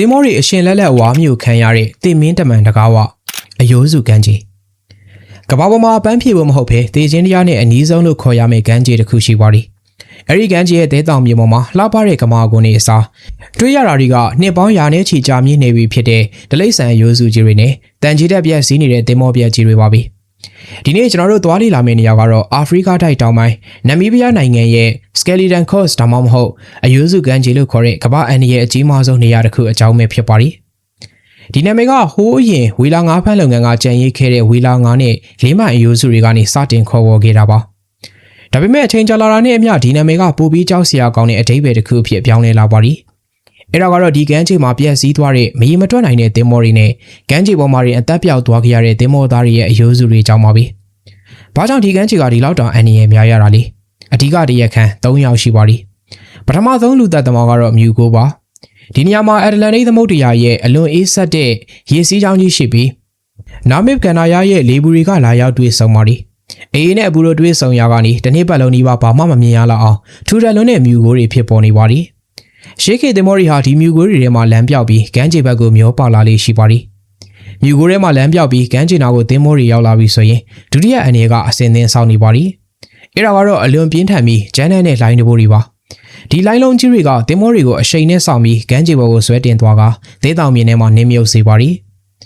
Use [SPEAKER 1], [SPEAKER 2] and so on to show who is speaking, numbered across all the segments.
[SPEAKER 1] တင်မောတွေအရှင်လက်လက်ဝါမျိုးခံရတဲ့တင်မင်းတမန်တကားဝအယိုးစုကန်းကြီးကဘာပေါ်မှာပန်းဖြေဖို့မဟုတ်ဘဲတေချင်းတရားနဲ့အနီးဆုံးလို့ခေါ်ရမယ့်ကန်းကြီးတစ်ခုရှိပါသည်အဲ့ဒီကန်းကြီးရဲ့တဲတောင်မြေပေါ်မှာလှပတဲ့ကမာကွန်တွေအစားတွေးရတာတွေကနှစ်ပေါင်းရာနဲ့ချီကြာမြင့်နေပြီဖြစ်တဲ့ဒလိမ့်ဆန်ရိုးစုကြီးတွေနဲ့တန်ကြီးတက်ပြက်စီးနေတဲ့တင်မောပြက်ကြီးတွေပါပဲ ဒီနေ့ကျွန်တော်တို့သွားလေလာမယ့်နေရာကတော့အာဖရိကတိုက်တောင်ပိုင်းနမီးဘီးယားနိုင်ငံရဲ့ Skeleton Coast ဒါမှမဟုတ်အယိုးစုကန်းကြီးလို့ခေါ်တဲ့ကမ္ဘာအန်ဒီရဲ့အကြီးမားဆုံးနေရာတစ်ခုအကြောင်းပဲဖြစ်ပါသည်ဒီနာမည်ကဟိုးအရင်ဝီလာငါးဖမ်းလုပ်ငန်းကကြံရိတ်ခဲ့တဲ့ဝီလာငါးနဲ့လေးမိုင်အယိုးစုတွေကနေစတင်ခေါ်ဝေါ်ခဲ့တာပါဒါပေမဲ့အချိန်ကြာလာတာနဲ့အမျှဒီနာမည်ကပိုပြီးကြောက်စရာကောင်းတဲ့အဓိပ္ပာယ်တစ်ခုအဖြစ်ပြောင်းလဲလာပါသည် အဲ့ဒါကတော့ဒီကမ်းခြေမှာပြက်စီးသွားတဲ့မရေမတွက်နိုင်တဲ့သင်္ဘောတွေနဲ့ကမ်းခြေပေါ်မှာရင်အသက်ပြောက်သွားခဲ့ရတဲ့သင်္ဘောသားတွေရဲ့အယိုးစုတွေကြောင့်ပါပဲ။ဘာကြောင့်ဒီကမ်းခြေကဒီလောက်တောင်အန္တရာယ်များရတာလဲ။အဓိကတရက်ခန့်၃ယောက်ရှိပါသည်။ပထမဆုံးလူသက်သမားကတော့မြူကိုပါ။ဒီနေရာမှာအက်တလန်တိတ်သမုဒ္ဒရာရဲ့အလွန်အေးဆက်တဲ့ရေစီးကြောင်းကြီးရှိပြီးနာမစ်ကန်နာယာရဲ့လေဘူးတွေကလာရောက်တွေ့ဆုံပါသည်။အေးနဲ့အပူတို့တွေ့ဆုံရာကနေတနေ့ပတ်လုံးဒီပါဘာမှမမြင်ရလောက်အောင်ထူထပ်လွန်းတဲ့မြူကိုတွေဖြစ်ပေါ်နေပါသည်။ ရှေးခေတ်သင်္ဘောတွေဟာဒီမြူကိုတွေထဲမှာလမ်းပြောက်ပြီးကမ်းခြေဘက်ကိုမျောပါလာလေးရှိပါသည်။မြူကိုထဲမှာလမ်းပြောက်ပြီးကမ်းခြေနာကိုသင်္ဘောတွေရောက်လာပြီဆိုရင်ဒုတိယအနေကအစင်းသင်းဆောင်နေပါသည်။အဲ့ဒါကတော့အလွန်ပြင်းထန်ပြီးဂျန်နက်နဲ့လိုင်းတဘိုးတွေပါ။ဒီလိုင်းလုံးကြီးတွေကသင်္ဘောတွေကိုအရှိန်နဲ့ဆောင်ပြီးကမ်းခြေပေါ်ကိုဆွဲတင်သွားကဒေသမြင်ထဲမှာနင်းမြုပ်စေပါသည်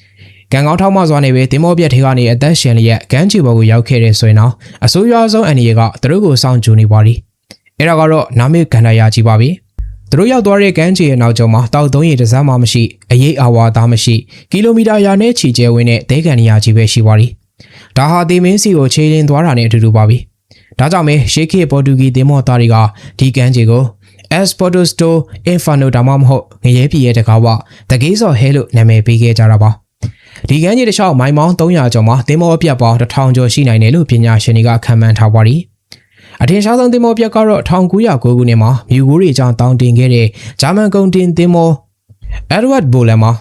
[SPEAKER 1] ။ကံကောင်းထောက်မစွာနဲ့ပဲတင်မောပြက်ထဲကနေအသက်ရှင်လျက်ကမ်းခြေပေါ်ကိုရောက်ခဲ့တဲ့ဆိုရင်တော့အဆိုးရွားဆုံးအနေကသူတို့ကိုစောင့်ကြိုနေပါသည်။အဲ့ဒါကတော့နာမည်ကန္နာယာကြီးပါပဲ။ သူတို့ရောက်သွားတဲ့ကမ်းခြေရဲ့နောက်ကျောမှာတောက်သုံးရည်တစ်စမ်းမှမရှိအရေးအဝါသားမရှိကီလိုမီတာရာနဲ့ချီကျဲဝင်းတဲ့ဒဲကန်နီယာကြီးပဲရှိပါသည်။ဒါဟာတေမင်းစီကိုခြေရင်သွားတာနဲ့အတူတူပါပဲ။ဒါကြောင့်ပဲရှေးခေတ်ပေါ်တူဂီတင်မောသားတွေကဒီကမ်းခြေကို Esportosto Inferno ဒါမှမဟုတ်ငရဲပြည်ရဲ့တကားဝတကေးစော်ဟဲလို့နာမည်ပေးခဲ့ကြတာပါဒီကမ်းခြေတစ်လျှောက်မိုင်ပေါင်း300ကျော်မှာသင်္ဘောအပြတ်ပေါင်း1000ကျော်ရှိနိုင်တယ်လို့ပညာရှင်တွေကခန့်မှန်းထားပါသည် အထင်ရှားဆုံးသင်္ဘောပြက်ကတော့1909ခုနှစ်မှာမြူကိုတွေကြောင့်တောင်းတင်ခဲ့တဲ့ဂျာမန်ကုန်တင်သင်္ဘော Edward Bolen မှာ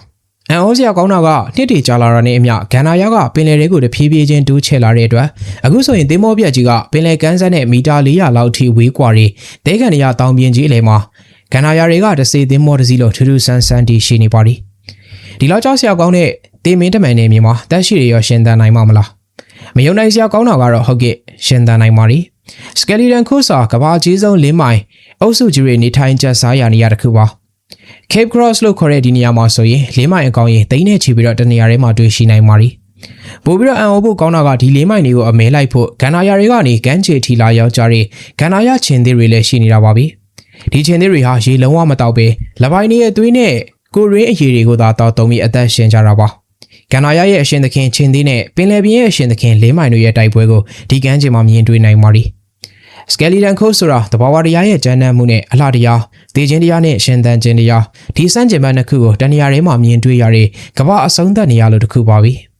[SPEAKER 1] အန်အိုးစရာကောင်းတာကနှစ်တည်ကြာလာတာနဲ့အမျှဂန်နာယာကပင်လယ်တွေကိုတဖြည်းဖြည်းချင်းတိုးချဲ့လာတဲ့အတွက်အခုဆိုရင်သင်္ဘောပြက်ကြီးကပင်လယ်ကမ်းစပ်နဲ့မီတာ400လောက်ထိဝေးကွာတွေတဲကန်ရတောင်ပြင်ကြီးအလယ်မှာဂန်နာယာတွေကတစေသင်္ဘောတစ်စီးလို့ထူးထူးဆန်းဆန်းတည်ရှိနေပါသည်ဒီလောက်ကြောက်စရာကောင်းတဲ့တေမင်းတမန်နေမြေမှာတက်ရှိရရောရှင်သန်နိုင်မှာမလားမယုံနိုင်စရာကောင်းတာကတော့ဟုတ်ကဲ့ရှင်သန်နိုင်ပါသည် စကယ်လီတန်ခိုးစာကဘာကြီးဆုံးလင်းမိုင်အုပ်စုကြီးတွေနေထိုင်ကြစားရနေရတစ်ခုပါ Cape Cross လို့ခေါ်တဲ့ဒီနေရာမှာဆိုရင်လေးမိုင်အကောင်ရင်တိန်းနဲ့ချီပြီးတော့တနေရာထဲမှာတွေ့ရှိနိုင်ပါသည်ပို့ပြီးတော့အန်အိုဖို့ကောင်းတာကဒီလေးမိုင်တွေကိုအမဲလိုက်ဖို့ဂန်နာယာတွေကနေဂန်းချေထီလာရောက်ကြတဲ့ဂန်နာယာချင်းသေးတွေလည်းရှိနေတာပါပဲဒီချင်းသေးတွေဟာရေလုံးဝမတောက်ပဲလပိုင်းတွေရဲ့သွေးနဲ့ကိုရင်းအရည်တွေကိုသာတောက်တုံးပြီးအသက်ရှင်ကြတာပါ ဂန်နာယာရဲ့အရှင်သခင်ချင်းသေးနဲ့ပင်လယ်ပြင်ရဲ့အရှင်သခင်လေးမိုင်တို့ရဲ့တိုက်ပွဲကိုဒီကမ်းခြေမှာမြင်တွေ့နိုင်ပါသည်စကယ်လီတန်ခိုးဆိုတာတဘာဝတရားရဲ့ကျမ်းနမ်းမှုနဲ့အလှတရားဒေချင်းတရားနဲ့ရှင်သန်ခြင်းတရားဒီစန့်ကျင်ဘက်နှစ်ခုကိုတဏှာထဲမှာမြင်တွေ့ရတဲ့ကမ္ဘာအဆုံးသတ်နေရလို့တစ်ခုပါပဲ။